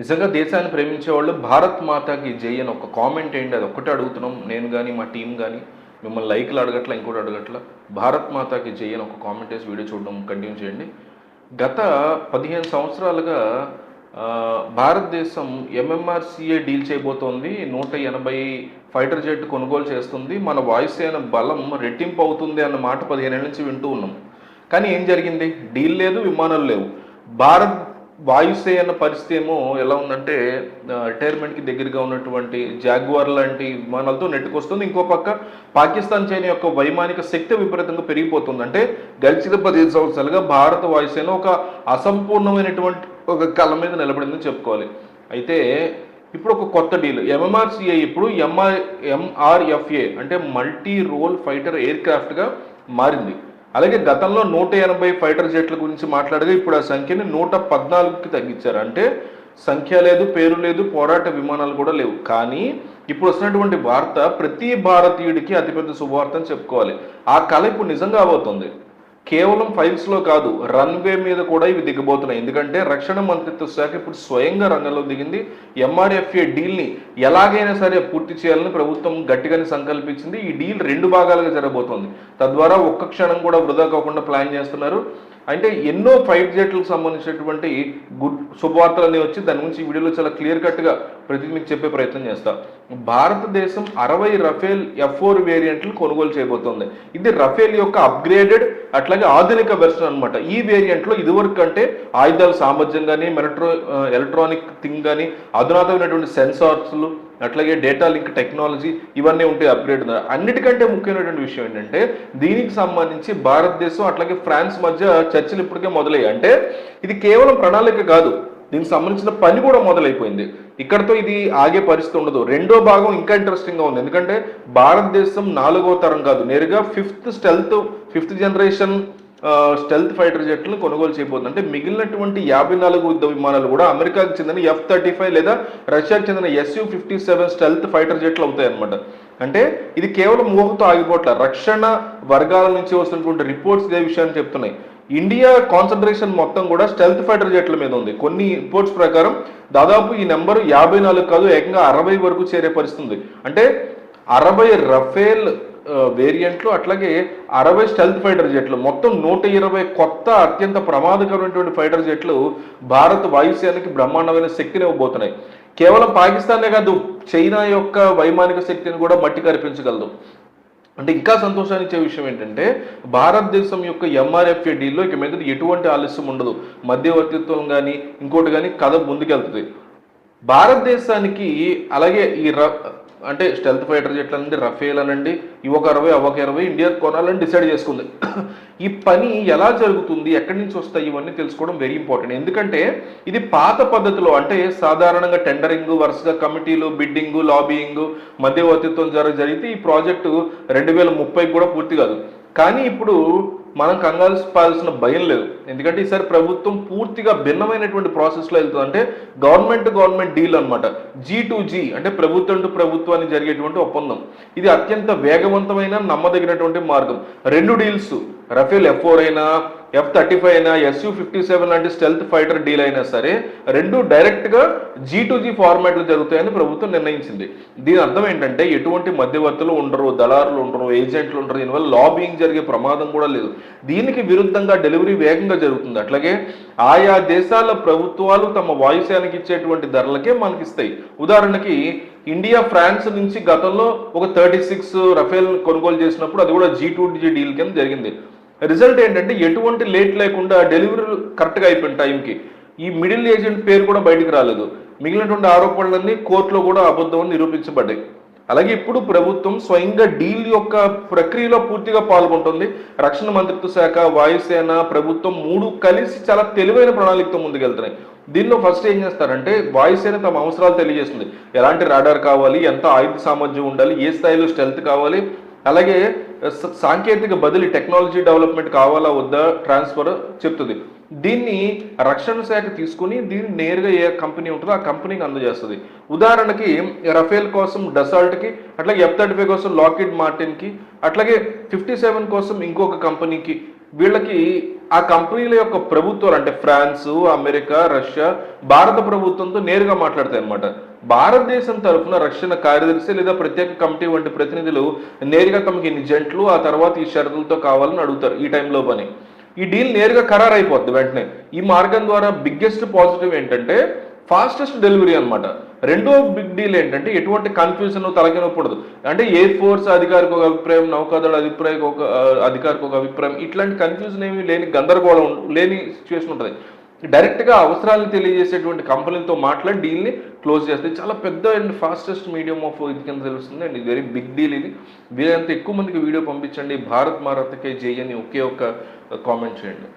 నిజంగా దేశాన్ని ప్రేమించే వాళ్ళు భారత్ మాతాకి జై అని ఒక కామెంట్ ఏంటి? అది ఒక్కటే అడుగుతున్నాం. నేను కానీ మా టీం కానీ మిమ్మల్ని లైక్లు అడగట్ల ఇంకోటి అడగట్ల భారత్ మాతాకి జై అని ఒక కామెంట్ వేసి వీడియో చూడడం కంటిన్యూ చేయండి. గత పదిహేను సంవత్సరాలుగా భారతదేశం ఎంఎంఆర్సీఏ డీల్ చేయబోతోంది. నూట ఎనభై ఫైటర్ జెట్ కొనుగోలు చేస్తుంది. మన వాయుసేన బలం రెట్టింపు అవుతుంది అన్న మాట పదిహేనేళ్ళ నుంచి వింటూ ఉన్నాం. కానీ ఏం జరిగింది? డీల్ లేదు విమానాలు లేవు. భారత్ వాయుసేన పరిస్థితి ఏమో ఎలా ఉందంటే రిటైర్మెంట్కి దగ్గరగా ఉన్నటువంటి జాగ్వార్ లాంటి విమానాలతో నెట్టుకొస్తుంది. ఇంకో పక్క పాకిస్తాన్ చైనా యొక్క వైమానిక శక్తి విపరీతంగా పెరిగిపోతుంది. అంటే గడిచిన పదిహేను సంవత్సరాలుగా భారత వాయుసేన ఒక అసంపూర్ణమైనటువంటి ఒక కళ మీద నిలబడిందని చెప్పుకోవాలి. అయితే ఇప్పుడు ఒక కొత్త డీల్. ఎంఎంఆర్సిఏ ఇప్పుడు ఎంఆర్ ఎంఆర్ఎఫ్ఏ అంటే మల్టీ రోల్ ఫైటర్ ఎయిర్ క్రాఫ్ట్గా మారింది. అలాగే గతంలో నూట ఎనభై ఫైటర్ జెట్ల గురించి మాట్లాడగా ఇప్పుడు ఆ సంఖ్యని నూట పద్నాలుగుకి తగ్గించారు. అంటే సంఖ్య లేదు పేరు లేదు పోరాట విమానాలు కూడా లేవు. కానీ ఇప్పుడు వస్తున్నటువంటి వార్త ప్రతి భారతీయుడికి అతిపెద్ద శుభవార్త అని చెప్పుకోవాలి. ఆ కళ ఇప్పుడు నిజంగా అవబోతుంది కేవలం ఫైల్స్లో కాదు రన్వే మీద కూడా ఇవి దిగబోతున్నాయి. ఎందుకంటే రక్షణ మంత్రిత్వ శాఖ ఇప్పుడు స్వయంగా రంగంలో దిగింది. ఎంఆర్ఎఫ్ఏ డీల్ని ఎలాగైనా సరే పూర్తి చేయాలని ప్రభుత్వం గట్టిగానే సంకల్పించింది. ఈ డీల్ రెండు భాగాలుగా జరగబోతోంది. తద్వారా ఒక్క క్షణం కూడా వృధా కాకుండా ప్లాన్ చేస్తున్నారు. అంటే ఎన్నో ఫైట్ జెట్లకు సంబంధించినటువంటి గుడ్ శుభవార్తలన్నీ వచ్చి దాని గురించి వీడియోలో చాలా క్లియర్ కట్గా ప్రతి మీకు చెప్పే ప్రయత్నం చేస్తా. భారతదేశం అరవై రఫేల్ ఎఫ్ ఫోర్ వేరియంట్లు కొనుగోలు చేయబోతోంది. ఇది రఫేల్ యొక్క అప్గ్రేడెడ్ అట్లాగే ఆధునిక వెర్షన్ అనమాట ఈ వేరియంట్లో ఇదివరకు కంటే ఆయుధాల సామర్థ్యం కానీ మెలట్రో ఎలక్ట్రానిక్ థింగ్ కానీ అధునాతమైనటువంటి సెన్సార్స్లు అట్లాగే డేటా లింక్ టెక్నాలజీ ఇవన్నీ ఉంటాయి అప్గ్రేడ్ అన్నిటికంటే ముఖ్యమైనటువంటి విషయం ఏంటంటే దీనికి సంబంధించి భారతదేశం అట్లాగే ఫ్రాన్స్ మధ్య చర్చలు ఇప్పటికే మొదలయ్యాయి. అంటే ఇది కేవలం ప్రణాళిక కాదు దీనికి సంబంధించిన పని కూడా మొదలైపోయింది. ఇక్కడతో ఇది ఆగే పరిస్థితి ఉండదు. రెండో భాగం ఇంకా ఇంట్రెస్టింగ్గా ఉంది. ఎందుకంటే భారతదేశం నాలుగో తరం కాదు. నేరుగా fifth stealth fifth generation stealth fighter జెట్లను కొనుగోలు చేయబోతుంది. అంటే మిగిలినటువంటి యాభై నాలుగు యుద్ధ విమానాలు కూడా అమెరికాకు చెందిన ఎఫ్ థర్టీ ఫైవ్ లేదా రష్యాకు చెందిన SU fifty seven stealth fighter జెట్లు అవుతాయి అనమాట అంటే ఇది కేవలం ఊహతో ఆగిపోట్ల. రక్షణ వర్గాల నుంచి వస్తున్నటువంటి రిపోర్ట్స్ ఇదే విషయాన్ని చెప్తున్నాయి. ఇండియా కాన్సన్ట్రేషన్ మొత్తం కూడా స్టెల్త్ ఫైటర్ జెట్ల మీద ఉంది. కొన్ని రిపోర్ట్స్ ప్రకారం దాదాపు ఈ నెంబర్ యాభై నాలుగు కాదు ఏకంగా అరవై వరకు చేరే పరిస్థితి అంటే అరవై రఫేల్ వేరియంట్లు అట్లాగే అరవై స్టెల్త్ ఫైటర్ జెట్లు మొత్తం నూట ఇరవై కొత్త అత్యంత ప్రమాదకరమైనటువంటి ఫైటర్ జెట్లు భారత్ వాయుసేనకి బ్రహ్మాండమైన శక్తిని ఇవ్వబోతున్నాయి. కేవలం పాకిస్తానే కాదు చైనా యొక్క వైమానిక శక్తిని కూడా మట్టి కరిపించగలదు అంటే ఇంకా సంతోషాన్ని ఇచ్చే విషయం ఏంటంటే భారతదేశం యొక్క ఎంఆర్ఎఫ్ఏ డీల్లో ఇక మీద ఎటువంటి ఆలస్యం ఉండదు. మధ్యవర్తిత్వం కానీ ఇంకోటి కానీ కథ ముందుకెళ్తుంది. భారతదేశానికి అలాగే ఈ ర అంటే స్టెల్త్ ఫైటర్ జెట్ అనండి రఫేల్ అనండి ఇవి ఒక అరవై ఒక ఇరవై ఇండియా కొనాలని డిసైడ్ చేసుకుంది. ఈ పని ఎలా జరుగుతుంది ఎక్కడి నుంచి వస్తాయి ఇవన్నీ తెలుసుకోవడం వెరీ ఇంపార్టెంట్. ఎందుకంటే ఇది పాత పద్ధతిలో అంటే సాధారణంగా టెండరింగ్ వరుసగా కమిటీలు బిడ్డింగ్ లాబియింగ్ మధ్యవర్తిత్వం జరిగితే ఈ ప్రాజెక్టు రెండు వేల ముప్పై కూడా పూర్తి కాదు. కానీ ఇప్పుడు మనం కంగారు పాల్సిన భయం లేదు. ఎందుకంటే ఈసారి ప్రభుత్వం పూర్తిగా భిన్నమైనటువంటి ప్రాసెస్లో వెళ్తుంది. అంటే గవర్నమెంట్ గవర్నమెంట్ డీల్ అనమాట జీ టు జీ అంటే ప్రభుత్వం టు ప్రభుత్వానికి జరిగేటువంటి ఒప్పందం. ఇది అత్యంత వేగవంతమైన నమ్మదగినటువంటి మార్గం. రెండు డీల్స్ రఫేల్ ఎఫ్ ఫోర్ అయినా ఎఫ్ థర్టీ ఫైవ్ అయినా ఎస్యూ ఫిఫ్టీ సెవెన్ లాంటి స్టెల్త్ ఫైటర్ డీల్ అయినా సరే రెండు డైరెక్ట్గా జీ టు జీ ఫార్మాట్లు జరుగుతాయని ప్రభుత్వం నిర్ణయించింది. దీని అర్థం ఏంటంటే ఎటువంటి మధ్యవర్తులు ఉండరు దళారులు ఉండరు ఏజెంట్లు ఉండరు దీనివల్ల లాబింగ్ జరిగే ప్రమాదం కూడా లేదు. దీనికి విరుద్ధంగా డెలివరీ వేగంగా జరుగుతుంది. అట్లాగే ఆయా దేశాల ప్రభుత్వాలు తమ వాయుసేనకి ఇచ్చేటువంటి ధరలకే మనకి ఇస్తాయి ఉదాహరణకి ఇండియా ఫ్రాన్స్ నుంచి గతంలో ఒక థర్టీ సిక్స్ రఫేల్ కొనుగోలు చేసినప్పుడు అది కూడా జీ టూ జీ డీల్ కింద జరిగింది. రిజల్ట్ ఏంటంటే ఎటువంటి లేట్ లేకుండా డెలివరీ కరెక్ట్గా అయిపోయిన టైంకి. ఈ మిడిల్ ఏజెంట్ పేరు కూడా బయటకు రాలేదు. మిగిలినటువంటి ఆరోపణలన్నీ కోర్టులో కూడా అబద్ధం అని నిరూపించబడ్డాయి. అలాగే ఇప్పుడు ప్రభుత్వం స్వయంగా డీల్ యొక్క ప్రక్రియలో పూర్తిగా పాల్గొంటుంది. రక్షణ మంత్రిత్వ శాఖ వాయుసేన ప్రభుత్వం మూడు కలిసి చాలా తెలివైన ప్రణాళికతో ముందుకెళ్తున్నాయి. దీనిలో ఫస్ట్ ఏం చేస్తారంటే వాయుసేన తమ అవసరాలు తెలియజేస్తుంది. ఎలాంటి రాడార్ కావాలి? ఎంత ఆయుధ సామర్థ్యం ఉండాలి? ఏ స్థాయిలో స్టెల్త్ కావాలి? అలాగే సాంకేతిక బదిలీ టెక్నాలజీ డెవలప్మెంట్ కావాలా వద్దా ట్రాన్స్ఫర్ చెప్తుంది. దీన్ని రక్షణ శాఖ తీసుకుని దీన్ని నేరుగా ఏ కంపెనీ ఉంటుందో ఆ కంపెనీకి అందజేస్తుంది. ఉదాహరణకి రఫేల్ కోసం డసాల్ట్కి అట్లాగే ఎఫ్ థర్టీ ఫైవ్ కోసం లాకెడ్ మార్టిన్కి అట్లాగే ఫిఫ్టీ సెవెన్ కోసం ఇంకొక కంపెనీకి వీళ్ళకి ఆ కంపెనీల యొక్క ప్రభుత్వాలు అంటే ఫ్రాన్స్ అమెరికా రష్యా భారత ప్రభుత్వంతో నేరుగా మాట్లాడతాయి అనమాట భారతదేశం తరఫున రక్షణ కార్యదర్శి లేదా ప్రత్యేక కమిటీ వంటి ప్రతినిధులు నేరుగా తమకి ఇన్ని జంట్లు ఆ తర్వాత ఈ షరతులతో కావాలని అడుగుతారు ఈ టైంలో పని. ఈ డీల్ నేరుగా ఖరారు అయిపోద్ది వెంటనే. ఈ మార్గం ద్వారా బిగ్గెస్ట్ పాజిటివ్ ఏంటంటే ఫాస్టెస్ట్ డెలివరీ అన్నమాట. రెండో బిగ్ డీల్ ఏంటంటే ఎటువంటి కన్ఫ్యూజన్ తలకినకూడదు అంటే ఎయిర్ ఫోర్స్ అధికారికి ఒక అభిప్రాయం నౌకాదళ అభిప్రాయం ఒక అధికారికి ఒక అభిప్రాయం ఇట్లాంటి కన్ఫ్యూజన్ ఏమీ లేని గందరగోళం లేని సిచ్యువేషన్ ఉంటుంది. డైరెక్ట్గా అవసరాలను తెలియజేసేటువంటి కంపెనీలతో మాట్లాడి డీల్ని క్లోజ్ చేస్తే చాలా పెద్ద అండ్ ఫాస్టెస్ట్ మీడియం ఆఫ్ ఇది కింద తెలుస్తుంది. అండ్ ఇది వెరీ బిగ్ డీల్ ఇది. వీరంత ఎక్కువ మందికి వీడియో పంపించండి. భారత్ మారత్కే జై అని ఒకే ఒక కామెంట్ చేయండి.